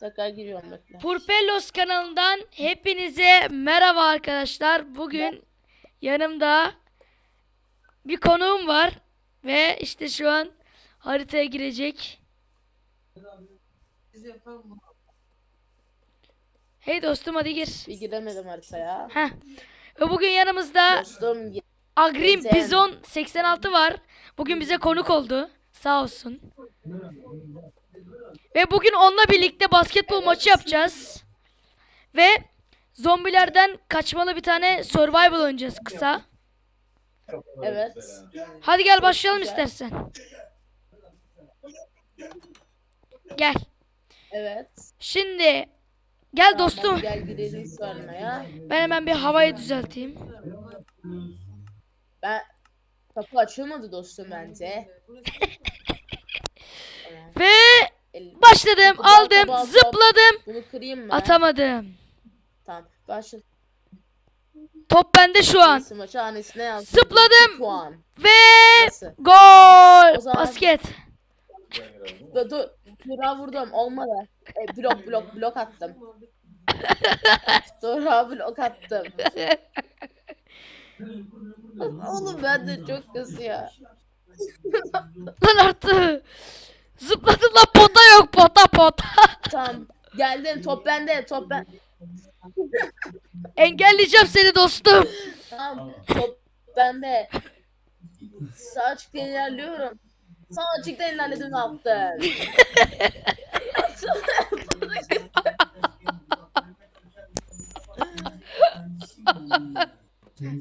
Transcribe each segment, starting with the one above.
Tekrar giriyorum bekle. Purpellos kanalından hepinize merhaba arkadaşlar. Bugün yanımda bir konuğum var ve işte şu an haritaya girecek. Hey dostum hadi gir. Bir giremedim haritaya. Heh. Ve bugün yanımızda Dostum Agrim Güzel. Bizon 86 var. Bugün bize konuk oldu. Sağ olsun. Ve bugün onunla birlikte basketbol maçı yapacağız. Ve zombilerden kaçmalı bir tane survival oynayacağız kısa. Evet. Hadi gel başlayalım istersen. Gel. Evet. Şimdi gel dostum. Gel girelim şu aramaya. Ben hemen bir havayı düzelteyim. Ben kapı açılmadı dostum bence. Ve başladım, al, aldım, kapı al, zıpladım, Bunu kırayım mı? atamadım. Tamam. Başla. Top bende şu an. Neyse, Maçı hanesine. Zıpladım. Puan. Ve Nasıl? gol! Zaman- Basket. Dur dur. Dura vurdum. Olmadı. E, blok blok blok attım. Dura blok attım. Oğlum ben de çok kötü ya. Lan artık. Zıpladın lan pota yok pota pota. Tamam. Geldim. Top bende. Top ben. Engelleyeceğim seni dostum. Tamam. Top bende. Sağ açıkta ilerliyorum. Sağ açıkta ilerledim ne yaptın?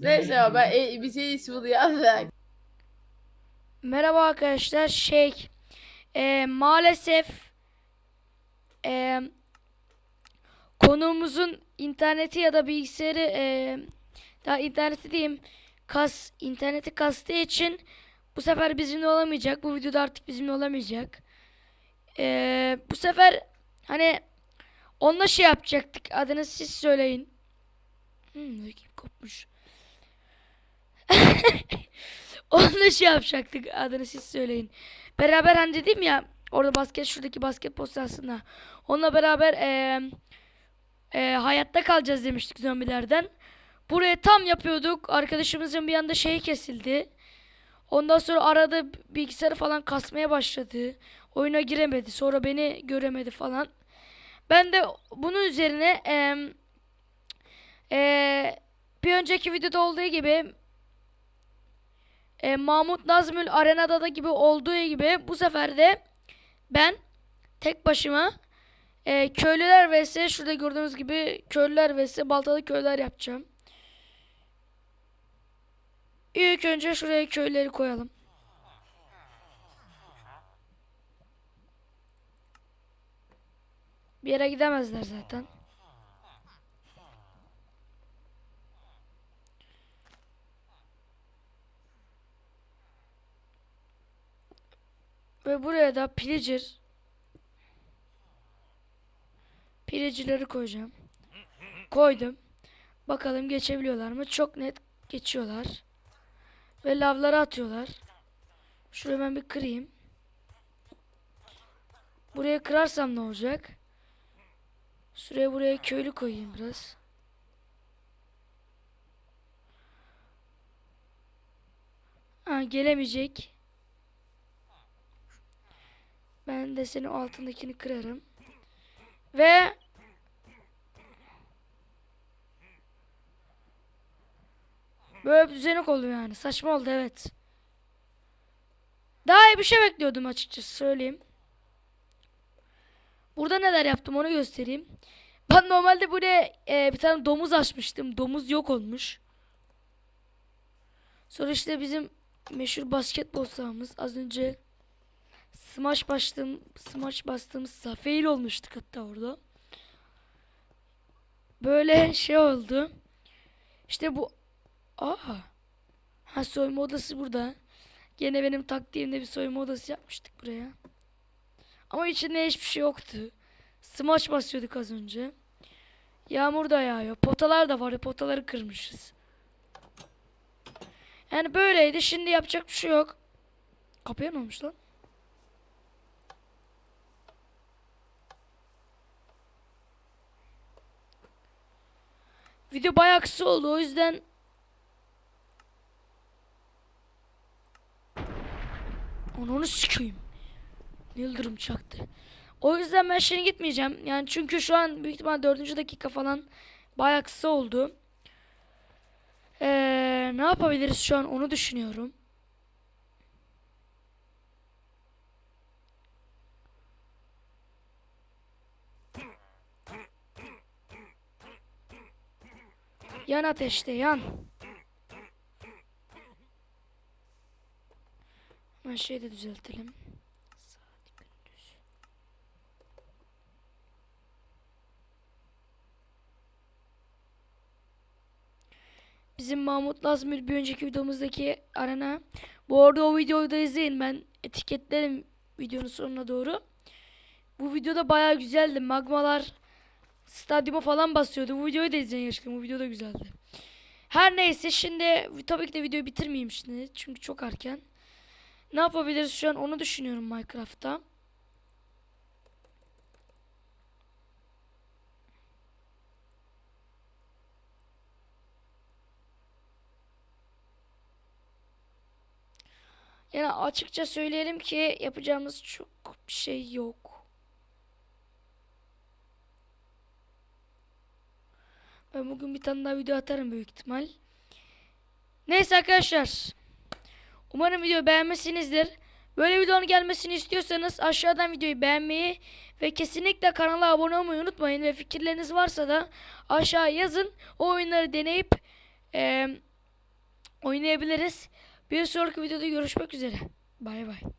Neyse ya ben e, bir şey ismi yaptık. Merhaba arkadaşlar şey e, maalesef e, konuğumuzun interneti ya da bilgisayarı e, daha interneti diyeyim kas interneti kastığı için bu sefer bizimle olamayacak. Bu videoda artık bizimle olamayacak. E, bu sefer hani onunla şey yapacaktık. Adını siz söyleyin. Hmm, kopmuş Onunla şey yapacaktık. Adını siz söyleyin. Beraber hani dedim ya orada basket şuradaki basketbol sahasında. Onunla beraber eee, eee, hayatta kalacağız demiştik zombilerden. Buraya tam yapıyorduk. Arkadaşımızın bir anda şeyi kesildi. Ondan sonra arada bilgisayarı falan kasmaya başladı. Oyuna giremedi. Sonra beni göremedi falan. Ben de bunun üzerine eee, eee, bir önceki videoda olduğu gibi e, Mahmut Nazmül Arena'da da gibi olduğu gibi bu sefer de ben tek başıma e, köylüler vs şurada gördüğünüz gibi köylüler vs baltalı köylüler yapacağım. İlk önce şuraya köyleri koyalım. Bir yere gidemezler zaten. Ve buraya da pillager pillagер'ları koyacağım. Koydum. Bakalım geçebiliyorlar mı? Çok net geçiyorlar. Ve lavları atıyorlar. Şurayı ben bir kırayım. Buraya kırarsam ne olacak? Şuraya buraya köylü koyayım biraz. Ha, gelemeyecek. Ben de senin altındakini kırarım. Ve böyle düzenek oldu yani. Saçma oldu evet. Daha iyi bir şey bekliyordum açıkçası söyleyeyim. Burada neler yaptım onu göstereyim. Ben normalde buraya e, bir tane domuz açmıştım. Domuz yok olmuş. Sonra işte bizim meşhur basketbol sahamız az önce smash bastığım smash bastığımız saha fail olmuştuk hatta orada. Böyle şey oldu. İşte bu Aa. Ha soyunma odası burada. Gene benim taktiğimde bir soyunma odası yapmıştık buraya. Ama içinde hiçbir şey yoktu. Smash basıyorduk az önce. Yağmur da yağıyor. Potalar da var. Potaları kırmışız. Yani böyleydi. Şimdi yapacak bir şey yok. Kapıya ne olmuş lan? Video bayağı kısa oldu. O yüzden onu sikeyim. Yıldırım çaktı. O yüzden ben şimdi gitmeyeceğim. Yani çünkü şu an büyük ihtimal dördüncü dakika falan bayağı kısa oldu. Ee, ne yapabiliriz şu an onu düşünüyorum. Yan ateşte yan. Hemen şeyi de düzeltelim. Bizim Mahmut Lazmir bir önceki videomuzdaki arena. Bu arada o videoyu da izleyin. Ben etiketlerim videonun sonuna doğru. Bu videoda bayağı güzeldi. Magmalar stadyuma falan basıyordu. Bu videoyu da izleyin gerçekten. Bu video da güzeldi. Her neyse şimdi tabii ki de videoyu bitirmeyeyim şimdi. Çünkü çok erken. Ne yapabiliriz şu an onu düşünüyorum Minecraft'ta. Yani açıkça söyleyelim ki yapacağımız çok bir şey yok. Ben bugün bir tane daha video atarım büyük ihtimal. Neyse arkadaşlar. Umarım videoyu beğenmişsinizdir. Böyle videonun gelmesini istiyorsanız aşağıdan videoyu beğenmeyi ve kesinlikle kanala abone olmayı unutmayın. Ve fikirleriniz varsa da aşağı yazın. O oyunları deneyip eee, oynayabiliriz. Bir sonraki videoda görüşmek üzere. Bay bay.